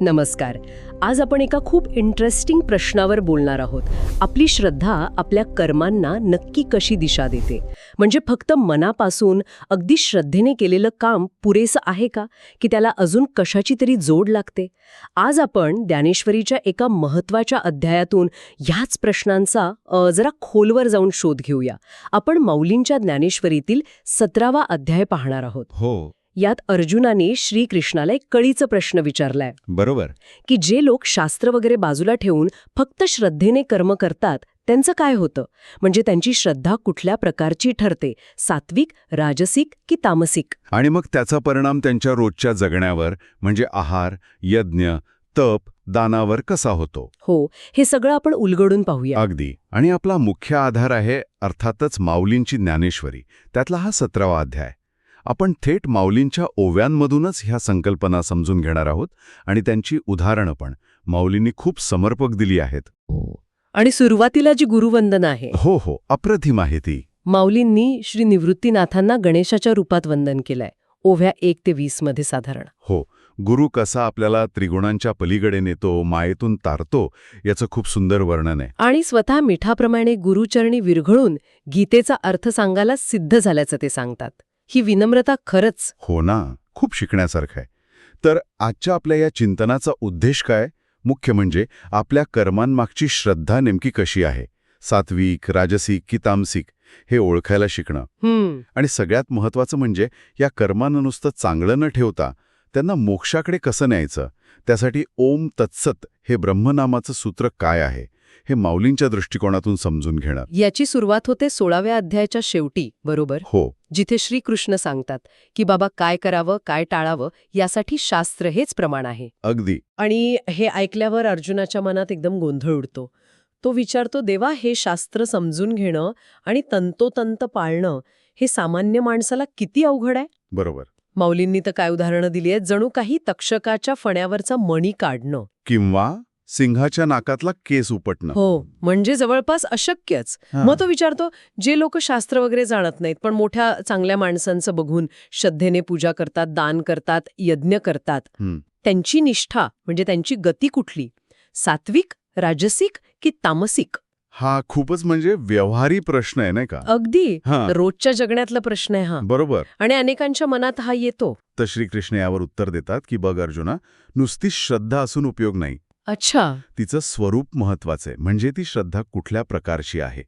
नमस्कार. आज आपण एका खूप इंटरेस्टिंग प्रश्नावर बोलणार आहोत. आपली श्रद्धा आपल्या कर्मांना नक्की कशी दिशा देते? म्हणजे फक्त मनापासून अगदी श्रद्धेने केलेलं काम पुरेसं आहे का? की त्याला अजून कशाची तरी जोड लागते? आज आपण ज्ञानेश्वरीच्या एका महत्त्वाच्या अध्यायातून ह्याच प्रश्नांचा जरा खोलवर जाऊन शोध घेऊया. आपण माऊलींच्या ज्ञानेश्वरीतील सतरावा अध्याय पाहणार आहोत. हो. यात अर्जुनाने श्रीकृष्णाला एक कळीचा प्रश्न विचारलाय. बरोबर. की जे लोक शास्त्र वगैरे बाजूला ठेवून फक्त श्रद्धेने कर्म करतात त्यांचं काय होतं? म्हणजे त्यांची श्रद्धा कुठल्या प्रकारची ठरते? सात्विक राजसिक की तामसिक? आणि मग त्याचा परिणाम त्यांच्या रोजच्या जगण्यावर म्हणजे आहार यज्ञ तप दानावर कसा होतो? हो हे सगळं आपण उलगडून पाहूया. अगदी. आणि आपला मुख्य आधार आहे अर्थातच माऊलींची ज्ञानेश्वरी. त्यातला हा सतरावा अध्याय. आपण थेट माऊलींच्या ओव्यांमधूनच ह्या संकल्पना समजून घेणार आहोत आणि त्यांची उदाहरणं पण. माऊलींनी खूप समर्पक दिली आहेत. आणि सुरुवातीला जी गुरुवंदना आहे. हो हो. अप्रतिम आहे ती. माऊलींनी श्री निवृत्तीनाथांना गणेशाच्या रूपात वंदन केलंय. ओव्या एक ते वीसमध्ये साधारण. हो. गुरु कसा आपल्याला त्रिगुणांच्या पलीकडे नेतो मायेतून तारतो याचं खूप सुंदर वर्णन आहे. आणि स्वतः मिठाप्रमाणे गुरुचरणी विरघळून गीतेचा अर्थ सांगायला सिद्ध झाल्याचं ते सांगतात. ही विनम्रता खरंच. हो ना खूप शिकण्यासारखं आहे. तर आजच्या आपल्या या चिंतनाचा उद्देश काय? मुख्य म्हणजे आपल्या कर्मांमागची श्रद्धा नेमकी कशी आहे? सात्विक राजसिक की तामसिक? हे ओळखायला शिकणं. आणि सगळ्यात महत्त्वाचं म्हणजे या कर्मांना नुसतं चांगलं न ठेवता त्यांना मोक्षाकडे कसं न्यायचं? त्यासाठी ओम तत्सत हे ब्रह्मनामाचं सूत्र काय आहे? हे माऊलींच्या दृष्टिकोनातून समजून घेणं. याची सुरुवात होते सोळाव्या अध्यायाच्या शेवटी बरोबर? हो. जिथे श्रीकृष्ण सांगतात की बाबा काय करावं काय टाळावं यासाठी शास्त्र हेच प्रमाण आहे. अगदी. आणि हे ऐकल्यावर अर्जुनाच्या मनात एकदम गोंधळ उडतो. तो विचारतो देवा हे शास्त्र समजून घेणं आणि तंतोतंत पाळणं हे सामान्य माणसाला किती अवघड आहे? बरोबर. माऊलींनी तर काय उदाहरणं दिली आहेत? जणू काही तक्षकाच्या फण्यावरचा मणी काढणं. किंवा सिंहाच्या नाकातला केस उपटणं. हो म्हणजे जवळपास अशक्यच. मग तो विचारतो जे लोक शास्त्र वगैरे जाणत नाहीत पण मोठ्या चांगल्या माणसांचं बघून श्रद्धेने पूजा करतात दान करतात यज्ञ करतात. त्यांची निष्ठा म्हणजे त्यांची गती कुठली? सात्विक राजसिक की तामसिक? हा खूपच म्हणजे व्यवहारी प्रश्न आहे नाही का? अगदी. हा. रोजच्या जगण्यातला प्रश्न आहे हा. बरोबर. आणि अनेकांच्या मनात हा येतो. तर श्रीकृष्ण यावर उत्तर देतात की बघ अर्जुना नुसती श्रद्धा असून उपयोग नाही. अच्छा. तिचं स्वरूप महत्वाचं आहे म्हणजे ती श्रद्धा कुठल्या प्रकारची आहे?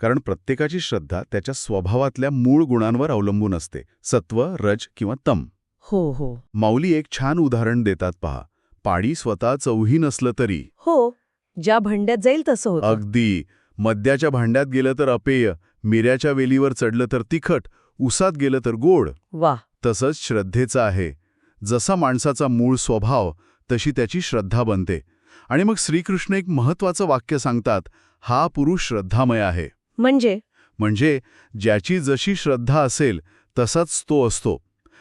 कारण प्रत्येकाची श्रद्धा त्याच्या स्वभावातल्या मूळ गुणांवर अवलंबून असते सत्व रज किंवा तम. हो हो. माऊली एक छान उदाहरण देतात पहा पाणी स्वतः चौही नसलं तरी. हो ज्या भांड्यात जाईल तसं होतं. अगदी. मद्याच्या भांड्यात गेलं तर अपेय मिऱ्याच्या वेलीवर चढलं तर तिखट उसात गेलं तर गोड. वा तसंच श्रद्धेचं आहे. जसा माणसाचा मूळ स्वभाव तशी त्याची श्रद्धा बनते. आणि मग श्रीकृष्ण एक महत्वाचं वाक्य सांगतात हा पुरुष श्रद्धामय आहे. म्हणजे? म्हणजे ज्याची जशी श्रद्धा असेल तसाच तो असतो.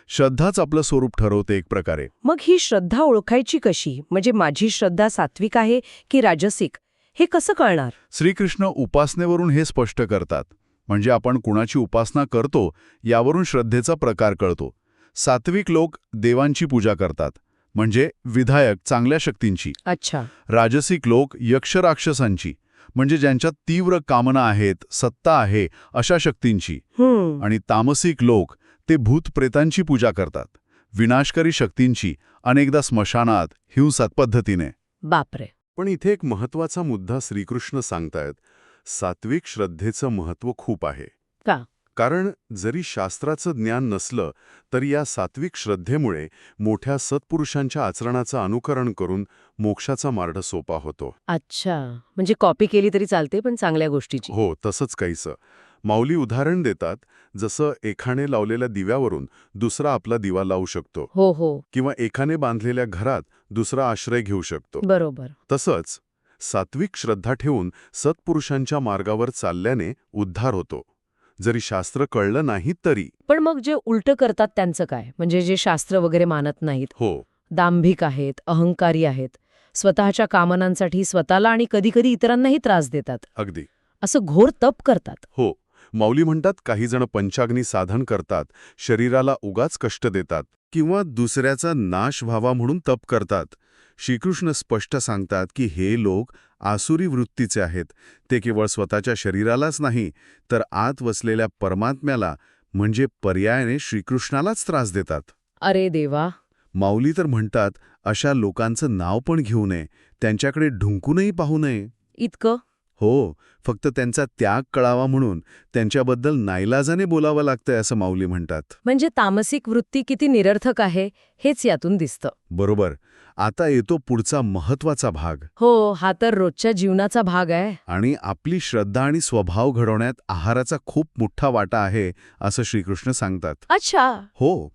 श्रद्धाच आपलं स्वरूप ठरवते एक प्रकारे. मग ही श्रद्धा ओळखायची कशी? म्हणजे माझी श्रद्धा सात्विक आहे की राजसिक? हे कसं कळणार? श्रीकृष्ण उपासनेवरून हे स्पष्ट करतात. म्हणजे आपण कुणाची उपासना करतो यावरून श्रद्धेचा प्रकार कळतो. सात्विक लोक देवांची पूजा करतात म्हणजे विधायक चांगल्या शक्तींची. अच्छा. राजसिक लोक यक्षराक्षसांची म्हणजे ज्यांच्यात तीव्र कामना आहेत सत्ता आहे अशा शक्तींची. हम्म. आणि तामसिक लोक ते भूतप्रेतांची पूजा करतात विनाशकारी शक्तींची अनेकदा स्मशानात हिंसात पद्धतीने. बापरे. पण इथे एक महत्त्वाचा मुद्दा श्रीकृष्ण सांगतायत सात्विक श्रद्धेचं महत्त्व खूप आहे. का? कारण जरी शास्त्राचं ज्ञान नसलं तरी या सात्विक श्रद्धेमुळे मोठ्या सत्पुरुषांच्या आचरणाचं अनुकरण करून मोक्षाचा मार्ग सोपा होतो. अच्छा. म्हणजे कॉपी केली तरी चालते पण चांगल्या गोष्टीची. हो तसंच काहीसं. माऊली उदाहरण देतात जसं एकाने लावलेल्या दिव्यावरून दुसरा आपला दिवा लावू शकतो. हो हो. किंवा एकाने बांधलेल्या घरात दुसरा आश्रय घेऊ शकतो. बरोबर. तसंच सात्विक श्रद्धा ठेवून सत्पुरुषांच्या मार्गावर चालल्याने उद्धार होतो. जरी शास्त्र कळलं नाही तरी. पण मग जे उलट करतात त्यांचं काय? म्हणजे जे शास्त्र वगैरे मानत नाहीत. हो. दांभिक आहेत अहंकारी आहेत. स्वतःच्या कामनांसाठी स्वतःला आणि कधीकधी इतरांनाही त्रास देतात. अगदी. असं घोर तप करतात. हो. माऊली म्हणतात काही जण पंचाग्नी साधन करतात शरीराला उगाच कष्ट देतात किंवा दुसऱ्याचा नाश व्हावा म्हणून तप करतात. श्रीकृष्ण स्पष्ट सांगतात की हे लोक आसुरी वृत्तीचे आहेत. ते केवळ स्वतःच्या शरीरालाच नाही तर आत वसलेल्या परमात्म्याला म्हणजे पर्यायाने श्रीकृष्णालाच त्रास देतात. अरे देवा! माऊली तर म्हणतात अशा लोकांचं नाव पण घेऊ नये त्यांच्याकडे ढुंकूनही पाहू नये. इतकं? हो फक्त त्यांचा त्याग कळावा म्हणून त्यांच्याबद्दल नाईलाजाने बोलावं लागतंय असं माऊली म्हणतात. म्हणजे तामसिक वृत्ती किती निरर्थक आहे हेच यातून दिसतं. बरोबर. आता येतो पुढचा महत्त्वाचा भाग. हो हा तर रोजच्या जीवनाचा भाग आहे. आणि आपली श्रद्धा आणि स्वभाव घडवण्यात आहाराचा खूप मोठा वाटा आहे असं श्रीकृष्ण सांगतात. अच्छा. हो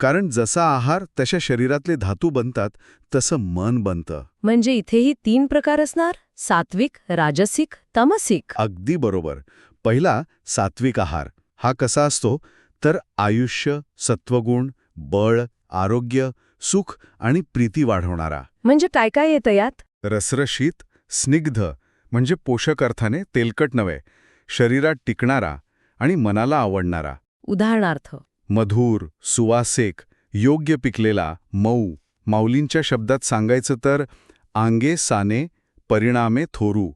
कारण जसा आहार तशा शरीरातले धातू बनतात तसं मन बनतं. म्हणजे इथेही तीन प्रकार असणार सात्विक राजसिक तामसिक. अगदी बरोबर. पहिला सात्विक आहार. हा कसा असतो? तर आयुष्य सत्वगुण बळ आरोग्य सुख आणि प्रीती वाढवणारा. म्हणजे काय काय येतं यात? रसरशीत स्निग्ध म्हणजे पोषक अर्थाने तेलकट नव्हे शरीरात टिकणारा आणि मनाला आवडणारा. उदाहरणार्थ. मधुर सुवासेक योग्य पिकलेला मऊ माऊलींच्या शब्दात सांगायचं तर आंगे साने परिणामे थोरू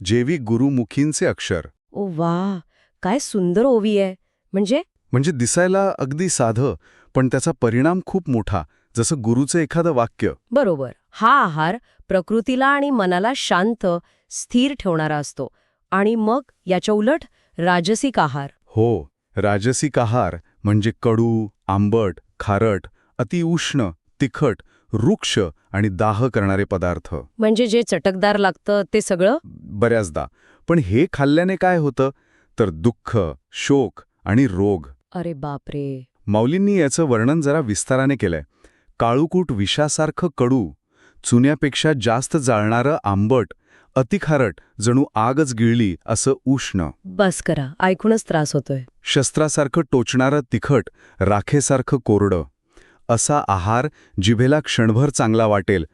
जेवी गुरुमुखींचे अक्षर. ओ वा काय सुंदर ओवी आहे. म्हणजे? म्हणजे दिसायला अगदी साधं पण त्याचा परिणाम खूप मोठा जसं गुरुचं एखादं वाक्य. बरोबर. हा आहार प्रकृतीला आणि मनाला शांत स्थिर ठेवणारा असतो. आणि मग याच्या उलट राजसिक आहार. हो राजसिक आहार म्हणजे कडू आंबट खारट अतिउष्ण तिखट वृक्ष आणि दाह करणारे पदार्थ. म्हणजे जे चटकदार लागतं ते सगळं? बऱ्याचदा. पण हे खाल्ल्याने काय होतं? तर दुःख शोक आणि रोग. अरे बापरे. माऊलींनी याचं वर्णन जरा विस्ताराने केलंय. काळूकूट विषासारखं कडू चुन्यापेक्षा जास्त जाळणारं आंबट अतिखारट जणू आगच गिळली असं उष्ण. बस करा ऐकूनच त्रास होतोय. शस्त्रासारखं टोचणारं तिखट राखेसारखं कोरडं. असा आहार जिभेला क्षणभर चांगला वाटेल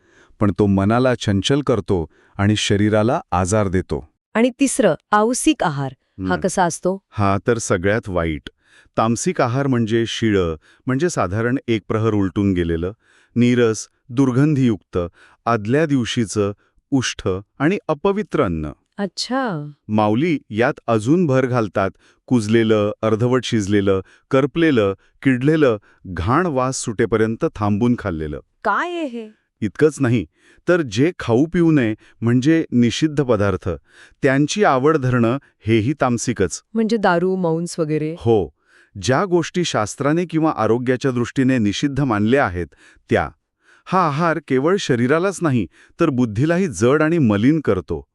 पण तो मनाला चंचल करतो आणि शरीराला आजार देतो. आणि तिसरं आवसिक आहार. हा कसा असतो? हा तर सगळ्यात वाईट. तामसिक आहार म्हणजे शिळं म्हणजे साधारण एक प्रहर उलटून गेलेलं नीरस दुर्गंधीयुक्त आदल्या दिवशीचं उष्ठ आणि अपवित्र अन्न. अच्छा. माऊली यात अजून भर घालतात कुजलेलं अर्धवट शिजलेलं करपलेलं किडलेलं घाण वास सुटेपर्यंत थांबून खाल्लेलं. काय आहे हे? इतकंच नाही तर जे खाऊ पिऊ नये म्हणजे निषिद्ध पदार्थ. त्यांची आवड धरणं हेही तामसिकच. म्हणजे दारू मौन्स वगैरे? हो. ज्या गोष्टी शास्त्राने किंवा आरोग्याच्या दृष्टीने निषिद्ध मानल्या आहेत त्या. हा आहार केवळ शरीरालाच नाही तर बुद्धीलाही जड आणि मलिन करतो.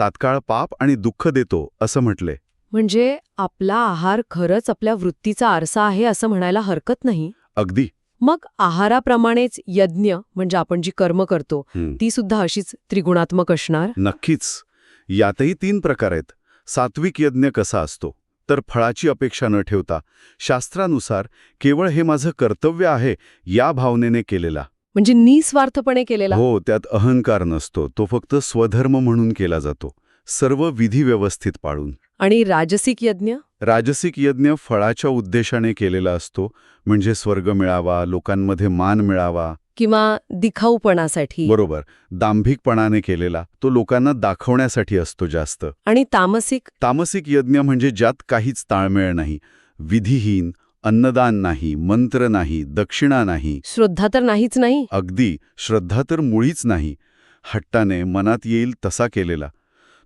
तात्काळ पाप आणि दुःख देतो असं म्हटले. म्हणजे आपला आहार खरंच आपल्या वृत्तीचा आरसा आहे असं म्हणायला हरकत नाही? अगदी. मग आहाराप्रमाणेच यज्ञ म्हणजे आपण जी कर्म करतो ती सुद्धा अशीच त्रिगुणात्मक असणार? नक्कीच. यातही तीन प्रकार आहेत. सात्विक यज्ञ कसा असतो? तर फळाची अपेक्षा न ठेवता शास्त्रानुसार केवळ हे माझं कर्तव्य आहे या भावनेने केलेला. म्हणजे निस्वार्थपणे केलेला. हो त्यात अहंकार नसतो तो फक्त स्वधर्म म्हणून केला जातो सर्व विधी व्यवस्थित पाळून. आणि राजसिक यज्ञ? राजसिक यज्ञ फळाच्या उद्देशाने केलेला असतो म्हणजे स्वर्ग मिळावा लोकांमध्ये मान मिळावा किंवा दिखाऊपणासाठी. बरोबर. दांभिकपणाने केलेला तो लोकांना दाखवण्यासाठी असतो जास्त. आणि तामसिक तामसिक यज्ञ म्हणजे ज्यात काहीच ताळमेळ नाही. विधिहीन अन्नदान नाही मंत्र नाही दक्षिणा नाही. श्रद्धा तर नाहीच नाही? अगदी. श्रद्धा तर मुळीच नाही. हट्टाने मनात येईल तसा केलेला.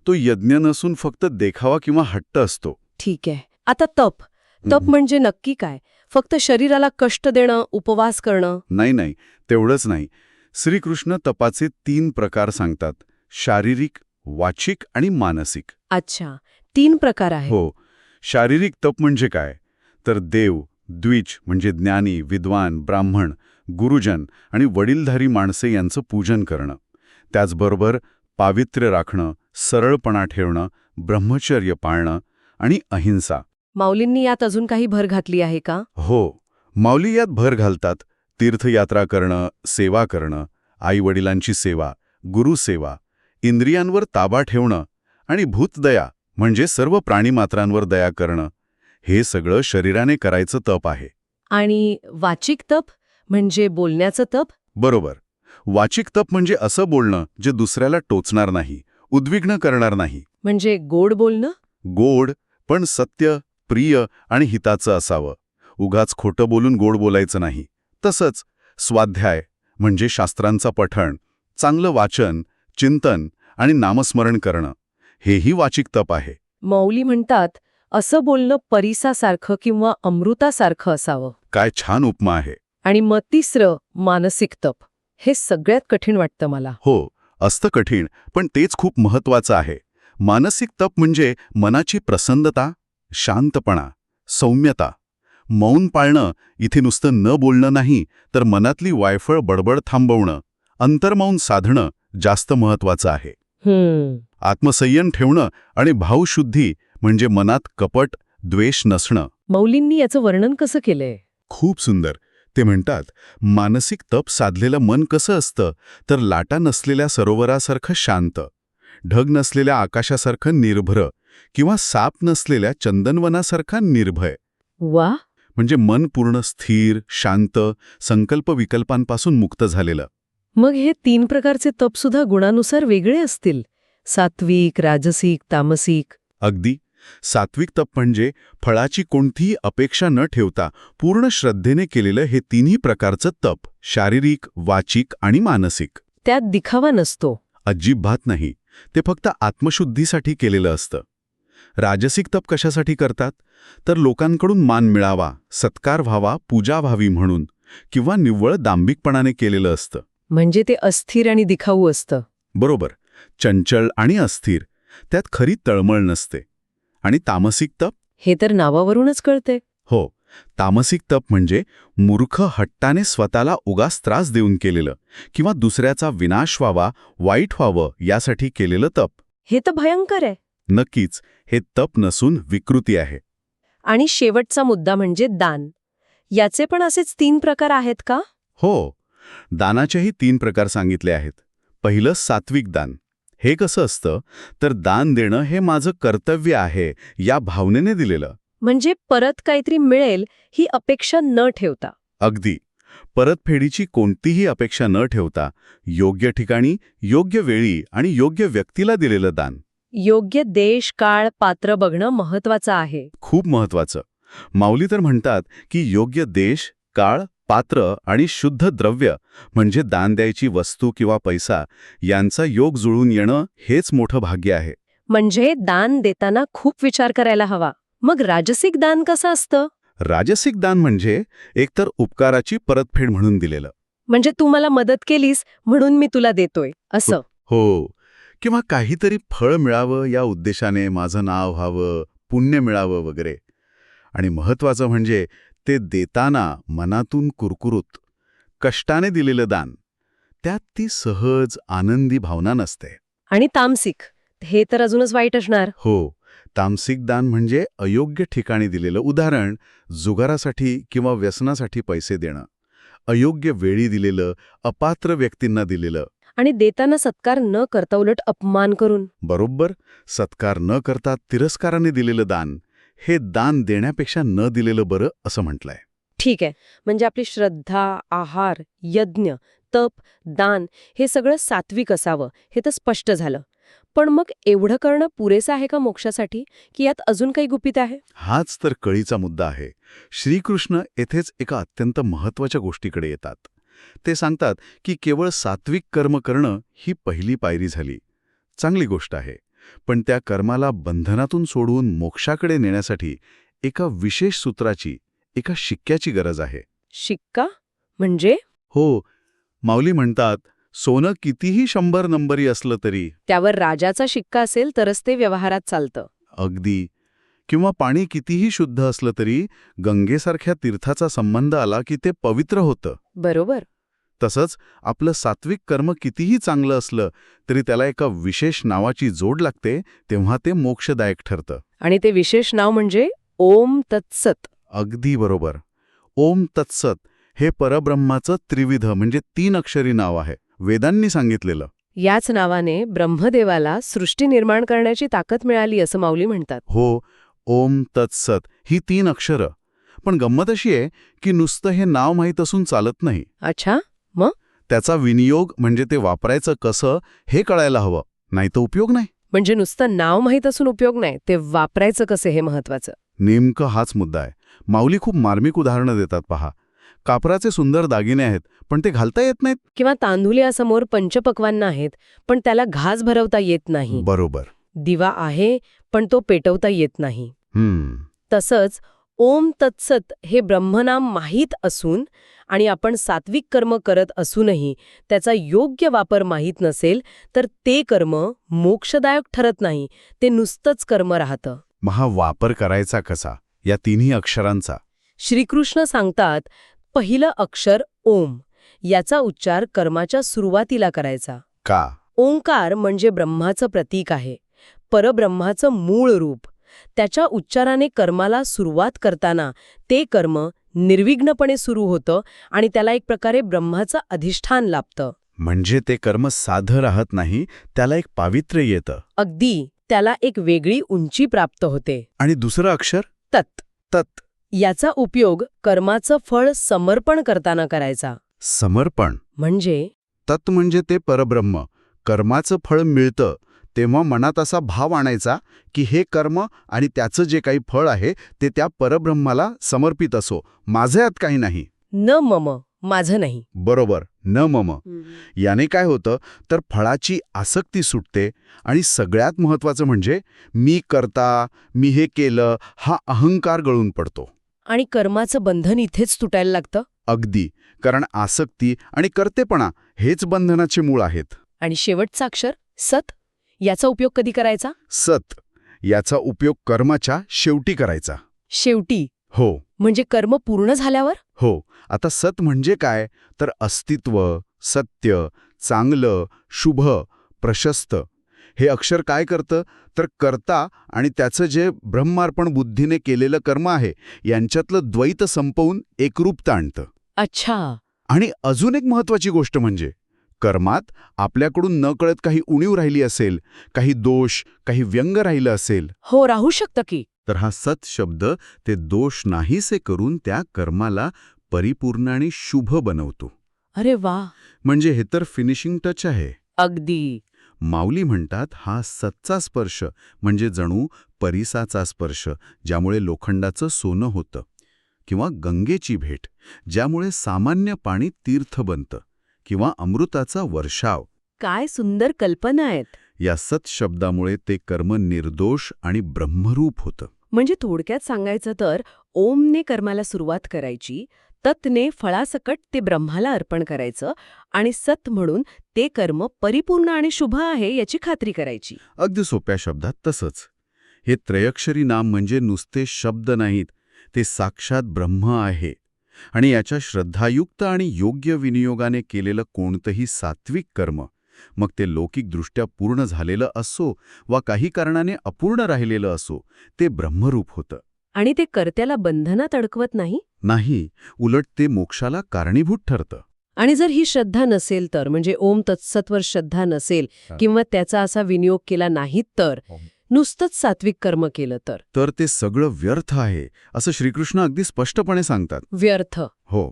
तो यज्ञ नसून फक्त देखावा किंवा हट्ट असतो. ठीक आहे. आता तप. तप म्हणजे नक्की काय? फक्त शरीराला कष्ट देणं उपवास करणं? नाही नाही. तेवढंच नाही. श्रीकृष्ण तपाचे तीन प्रकार सांगतात. शारीरिक वाचिक आणि मानसिक. अच्छा. तीन प्रकार आहे हो. शारीरिक तप म्हणजे काय? तर देव द्विज म्हणजे ज्ञानी विद्वान ब्राह्मण गुरुजन आणि वडीलधारी माणसे यांचं पूजन करणं. त्याचबरोबर पावित्र्य राखणं सरळपणा ठेवणं ब्रह्मचर्य पाळणं आणि अहिंसा. माऊलींनी यात अजून काही भर घातली आहे का? हो. माऊली यात भर घालतात तीर्थयात्रा करणं सेवा करणं आईवडिलांची सेवा गुरुसेवा इंद्रियांवर ताबा ठेवणं आणि भूतदया म्हणजे सर्व प्राणीमात्रांवर दया करणं हे सगळं शरीराने करायचं तप आहे. आणि वाचिक तप म्हणजे बोलण्याचं तप? बरोबर. वाचिक तप म्हणजे असं बोलणं जे दुसऱ्याला टोचणार नाही उद्विग्न करणार नाही. म्हणजे गोड बोलणं? गोड पण सत्य प्रिय आणि हिताचं असावं. उगाच खोटं बोलून गोड बोलायचं नाही. तसंच स्वाध्याय म्हणजे शास्त्रांचं पठण चांगलं वाचन चिंतन आणि नामस्मरण करणं हेही वाचिक तप आहे. मौली म्हणतात असं बोलणं परिसासारखं किंवा अमृतासारखं असावं. काय छान उपमा आहे. आणि मग तिसरं मानसिक तप. हे सगळ्यात कठीण वाटतं मला. हो असतं कठीण पण तेच खूप महत्वाचं आहे. मानसिक तप म्हणजे मनाची प्रसन्नता शांतपणा सौम्यता. मौन पाळणं इथे नुसतं न बोलणं नाही तर मनातली वायफळ बडबड थांबवणं अंतर्मौन साधणं जास्त महत्वाचं आहे. आत्मसंयम ठेवणं आणि भावशुद्धी म्हणजे मनात कपट द्वेष नसणं. मौलींनी याचं वर्णन कसं केलंय? खूप सुंदर. ते म्हणतात मानसिक तप साधलेलं मन कसं असतं तर लाटा नसलेल्या सरोवरासारखं शांत. ढग नसलेल्या आकाशासारखं निर्भर. किंवा साप नसलेल्या चंदनवनासारखा निर्भय. वा. म्हणजे मन पूर्ण स्थिर शांत संकल्प विकल्पांपासून मुक्त झालेलं. मग हे तीन प्रकारचे तप सुद्धा गुणानुसार वेगळे असतील. सात्विक राजसिक तामसिक. अगदी. सात्विक तप म्हणजे फळाची कोणतीही अपेक्षा न ठेवता पूर्ण श्रद्धेने केलेलं हे तिन्ही प्रकारचं तप शारीरिक वाचिक आणि मानसिक. त्यात दिखावा नसतो. अजिबात नाही. ते फक्त आत्मशुद्धीसाठी केलेलं असतं. राजसिक तप कशासाठी करतात? तर लोकांकडून मान मिळावा सत्कार व्हावा पूजा व्हावी म्हणून किंवा निव्वळ दांभिकपणाने केलेलं असतं. म्हणजे ते अस्थिर आणि दिखाऊ असतं. बरोबर. चंचल आणि अस्थिर. त्यात खरी तळमळ नसते. आणि तामसिक तप? हे तर नावावरूनच कळते हो. तामसिक तप म्हणजे मूर्ख हट्टाने स्वतःला उगाच त्रास देऊन केलेलं किंवा दुसऱ्याचा विनाश व्हावा वाईट व्हावं यासाठी केलेलं तप. हे तर भयंकर आहे. नक्कीच हे तप नसून विकृती आहे. आणि शेवटचा मुद्दा म्हणजे दान. याचे पण असेच तीन प्रकार आहेत का? हो. दानाचेही तीन प्रकार सांगितले आहेत. पहिलं सात्विक दान. हे कसं असतं? तर दान देणं हे माझं कर्तव्य आहे या भावनेने दिलेलं. म्हणजे परत काहीतरी मिळेल ही अपेक्षा न ठेवता. अगदी. परतफेडीची कोणतीही अपेक्षा न ठेवता योग्य ठिकाणी योग्य वेळी आणि योग्य व्यक्तीला दिलेलं दान. योग्य देश काळ पात्र बघणं महत्वाचं आहे. खूप महत्वाचं माऊली तर म्हणतात की योग्य देश काळ पात्र आणि शुद्ध द्रव्य म्हणजे दान द्यायची वस्तू किंवा पैसा यांचा योग जुळून येणं हेच मोठं भाग्य आहे. म्हणजे दान देताना खूप विचार करायला हवा. मग राजसिक दान कसं असतं? राजसिक दान म्हणजे एकतर उपकाराची परतफेड म्हणून दिलेलं. म्हणजे तू मला मदत केलीस म्हणून मी तुला देतोय असं. हो. किंवा काहीतरी फळ मिळावं या उद्देशाने माझं नाव व्हावं पुण्य मिळावं वगैरे. आणि महत्वाचं म्हणजे ते देताना मनातून कुरकुरूत कष्टाने दिलेलं दान. त्यात ती सहज आनंदी भावना नसते. आणि तामसिक हे तर अजूनच वाईट असणार. हो तामसिक दान म्हणजे अयोग्य ठिकाणी दिलेलं उदाहरण जुगारासाठी किंवा व्यसनासाठी पैसे देणं. अयोग्य वेळी दिलेलं अपात्र व्यक्तींना दिलेलं आणि देताना सत्कार न करता उलट अपमान करून. बरोबर. सत्कार न करता तिरस्काराने दिलेलं दान हे दान देण्यापेक्षा न दिलेलं बरं असं म्हटलंय. ठीक आहे. म्हणजे आपली श्रद्धा आहार यज्ञ तप दान हे सगळं सात्विक असावं हे तर स्पष्ट झालं. पण मग एवढं करणं पुरेसं आहे का मोक्षासाठी की यात अजून काही गुपित आहे? हाच तर कळीचा मुद्दा आहे. श्रीकृष्ण येथेच एका अत्यंत महत्त्वाच्या गोष्टीकडे येतात. ते सांगतात की केवळ सात्विक कर्म करणं ही पहिली पायरी झाली. चांगली गोष्ट आहे. पण त्या कर्माला बंधनातून सोडवून मोक्षाकडे नेण्यासाठी एका विशेष सूत्राची एका शिक्क्याची गरज आहे. शिक्का? म्हणजे? हो. माऊली म्हणतात सोनं कितीही शंभर नंबरी असलं तरी. त्यावर राजाचा शिक्का असेल तरच ते व्यवहारात चालतं. अगदी. किंवा पाणी कितीही शुद्ध असलं तरी गंगेसारख्या तीर्थाचा संबंध आला की ते पवित्र होतं. बरोबर. तसंच आपलं सात्विक कर्म कितीही चांगलं असलं तरी त्याला एका विशेष नावाची जोड लागते तेव्हा ते मोक्षदायक ठरतं. आणि ते विशेष नाव म्हणजे ओम तत्सत. अगदी बरोबर. ओम तत्सत हे परब्रह्माचं त्रिविध म्हणजे तीन अक्षरी नाव आहे वेदांनी सांगितलेलं. याच नावाने ब्रह्मदेवाला सृष्टी निर्माण करण्याची ताकद मिळाली असं माऊली म्हणतात. हो ओम तत्सत ही तीन अक्षरं. पण गंमत अशी आहे की नुसतं हे नाव माहीत असून चालत नाही. अच्छा त्याचा विनियोग म्हणजे ते वापरायचं कसं हे कळायला हवं. नाही तर उपयोग नाही. म्हणजे नुसतं नाव माहीत असून उपयोग नाही ते वापरायचं कसे हे महत्वाचं नेमकं हाच मुद्दा आहे. माऊली खूप मार्मिक उदाहरणं देतात पहा. कापराचे सुंदर दागिने आहेत पण ते घालता येत नाहीत? किंवा तांदुल्यासमोर पंचपक्वांना आहेत पण त्याला घास भरवता येत नाही. बरोबर. दिवा आहे पण तो पेटवता येत नाही. हम्म. तसंच ओम तत्सत हे ब्रह्मनाम माहीत असून आणि आपण सात्विक कर्म करत असूनही त्याचा योग्य वापर माहीत नसेल तर ते कर्म मोक्षदायक ठरत नाही ते नुसतंच कर्म राहतं. मग हा वापर करायचा कसा? या तिन्ही अक्षरांचा. श्रीकृष्ण सांगतात पहिलं अक्षर ओम याचा उच्चार कर्माच्या सुरुवातीला करायचा. का? ओंकार म्हणजे ब्रह्माचं प्रतीक आहे. परब्रह्माचं मूळ रूप. त्याच्या उच्चाराने कर्माला सुरुवात करताना ते कर्म निर्विघ्नपणे सुरू होतं आणि त्याला एक प्रकारे ब्रह्माचं अधिष्ठान लाभतं. म्हणजे ते कर्म साधं राहत नाही त्याला एक पावित्र्य येतं. अगदी त्याला एक वेगळी उंची प्राप्त होते. आणि दुसरं अक्षर? तत्. तत्. याचा उपयोग कर्माचं फळ समर्पण करताना करायचा. समर्पण. म्हणजे? तत् म्हणजे ते परब्रह्म. कर्माचं फळ मिळतं तेव्हा मनात असा भाव आणायचा की हे कर्म आणि त्याचं जे काही फळ आहे ते त्या परब्रह्माला समर्पित असो. माझं यात काही नाही. न मम माझं नाही. बरोबर न मम. याने काय होतं तर फळाची आसक्ती सुटते आणि सगळ्यात महत्वाचं म्हणजे मी करता मी हे केलं हा अहंकार गळून पडतो. आणि कर्माचं बंधन इथेच तुटायला लागतं? अगदी. कारण आसक्ती आणि कर्तेपणा हेच बंधनाचे मूळ आहेत. आणि शेवटचा अक्षर सत. याचा उपयोग कधी करायचा? सत. याचा उपयोग कर्माच्या शेवटी करायचा. शेवटी? हो. म्हणजे कर्म पूर्ण झाल्यावर? हो. आता सत म्हणजे काय? तर अस्तित्व सत्य चांगलं शुभ प्रशस्त. हे अक्षर काय करतं? तर कर्ता आणि त्याचं जे ब्रह्मार्पण बुद्धीने केलेलं कर्म आहे यांच्यातलं द्वैत संपवून एकरूपता आणतं. अच्छा. आणि अजून एक महत्वाची गोष्ट म्हणजे कर्मात आपल्याकडून नकळत काही उणीव राहिली असेल काही दोष काही व्यंग राहिलं असेल. हो राहू शकतं की. तर हा सत शब्द ते दोष नाहीसे करून त्या कर्माला परिपूर्ण आणि शुभ बनवतो. अरे वा! म्हणजे हे तर फिनिशिंग टच आहे. अगदी. माऊली म्हणतात हा सतचा स्पर्श म्हणजे जणू परिसाचा स्पर्श ज्यामुळे लोखंडाचं सोनं होतं किंवा गंगेची भेट ज्यामुळे सामान्य पाणी तीर्थ बनतं. किंवा अमृताचा वर्षाव. काय सुंदर कल्पना आहेत. या सत शब्दामुळे ते कर्म निर्दोष आणि ब्रह्मरूप होतं. म्हणजे थोडक्यात सांगायचं तर ओमने कर्माला सुरुवात करायची तत्ने फळासकट ते ब्रह्माला अर्पण करायचं आणि सत म्हणून ते कर्म परिपूर्ण आणि शुभ आहे याची खात्री करायची. अगदी सोप्या शब्दात तसंच. हे त्रयक्षरी नाम म्हणजे नुसते शब्द नाहीत ते साक्षात ब्रह्म आहे. आणि याच्या श्रद्धायुक्त आणि योग्य विनियोगाने केलेलं कोणतंही सात्विक कर्म मग ते लौकिकदृष्ट्या पूर्ण झालेलं असो वा काही कारणाने अपूर्ण राहिलेलं असो ते ब्रह्मरूप होतं आणि ते कर्त्याला बंधनात अडकवत नाही नाही उलट ते मोक्षाला कारणीभूत ठरतं आणि जर ही श्रद्धा नसेल तर म्हणजे ओम तत्सत्वर श्रद्धा नसेल. किंवा त्याचा असा विनियोग केला नाही तर. नुसतंच सात्विक कर्म केलं तर? तर ते सगळं व्यर्थ आहे असं श्रीकृष्ण अगदी स्पष्टपणे सांगतात. व्यर्थ. हो.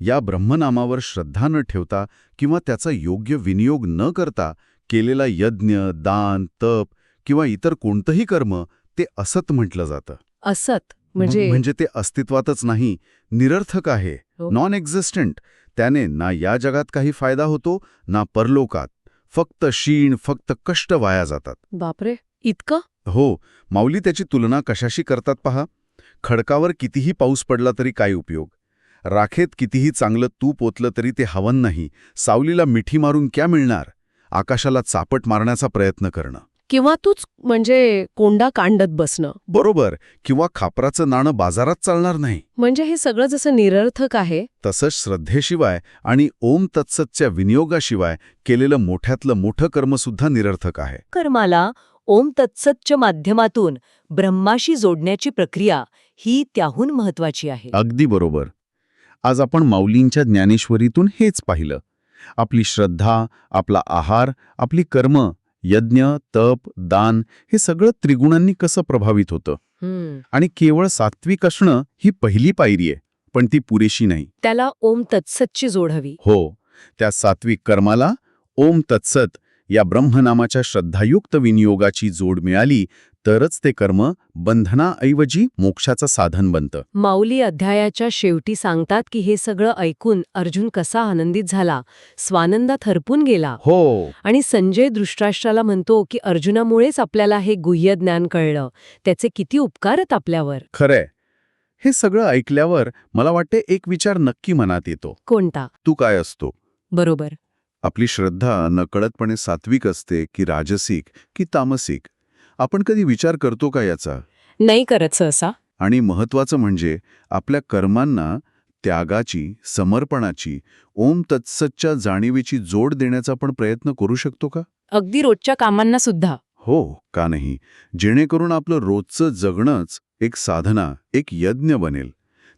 या ब्रह्मनामावर श्रद्धा न ठेवता किंवा त्याचा योग्य विनियोग न करता केलेला यज्ञ दान तप किंवा इतर कोणतंही कर्म ते असत म्हटलं जातं. असत. म्हणजे? म्हणजे ते अस्तित्वातच नाही निरर्थक आहे हो. नॉन एक्झिस्टंट त्याने ना या जगात काही फायदा होतो ना परलोकात. फक्त शीण फक्त कष्ट वाया जातात. बापरे! इतकं? हो माऊली त्याची तुलना कशाशी करतात पहा? खडकावर कितीही पाऊस पडला तरी काय उपयोग? राखेत कितीही चांगलं तूप ओतलं तरी ते हवन नाही. सावलीला मिठी मारून क्या मिळणार? आकाशाला चापट मारण्याचा प्रयत्न करणं. किंवा तूच म्हणजे कोंडा कांडत बसणं. बरोबर किंवा खापराचं नाणं बाजारात चालणार नाही. म्हणजे हे सगळं जसं निरर्थक आहे. तसंच श्रद्धेशिवाय आणि ओम तत्सतच्या विनियोगाशिवाय केलेलं मोठ्यातलं मोठं कर्मसुद्धा निरर्थक आहे. कर्माला ओम तत्सतच्या माध्यमातून ब्रह्माशी जोडण्याची प्रक्रिया ही त्याहून महत्वाची आहे. अगदी बरोबर. आज आपण माऊलींच्या ज्ञानेश्वरीतून हेच पाहिलं. आपली श्रद्धा आपला आहार आपली कर्म यज्ञ तप दान हे सगळं त्रिगुणांनी कसं प्रभावित होतं. आणि केवळ सात्विक असणं ही पहिली पायरी आहे पण ती पुरेशी नाही. त्याला ओम तत्सतची जोड हवी. हो त्या सात्विक कर्माला ओम तत्सत या ब्रह्मनामाच्या श्रद्धायुक्त विनियोगाची जोड मिळाली तरच ते कर्म बंधनाऐवजी मोक्षाचं साधन बनतं. माऊली अध्यायाच्या शेवटी सांगतात की हे सगळं ऐकून अर्जुन कसा आनंदित झाला स्वानंदात हरपून गेला. हो. आणि संजय दृष्टाष्ट्राला म्हणतो की अर्जुनामुळेच आपल्याला हे गुह्य ज्ञान कळलं. त्याचे किती उपकारत आपल्यावर. खरंय. हे सगळं ऐकल्यावर मला वाटते एक विचार नक्की मनात येतो. कोणता? तू काय असतो? बरोबर. आपली श्रद्धा नकळतपणे सात्विक असते की राजसिक की तामसिक. आपण कधी विचार करतो का याचा? नाही करत सहसा. आणि महत्वाचं म्हणजे आपल्या कर्मांना त्यागाची समर्पणाची ओम तत्सतच्या जाणीवेची जोड देण्याचा पण प्रयत्न करू शकतो का? अगदी रोजच्या कामांना सुद्धा. हो का नाही? जेणेकरून आपलं रोजचं जगणंच एक साधना एक यज्ञ बनेल.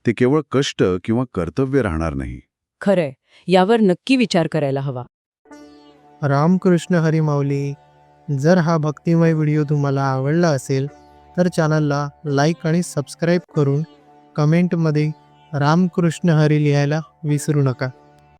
ते केवळ कष्ट किंवा कर्तव्य राहणार नाही. खरंय. यावर नक्की विचार करायला हवा. रामकृष्ण हरी माऊली जर हा भक्तिमय व्हिडिओ तुम्हाला आवडला असेल तर चॅनलला लाईक आणि सबस्क्राईब करून कमेंटमध्ये रामकृष्ण हरी लिहायला विसरू नका.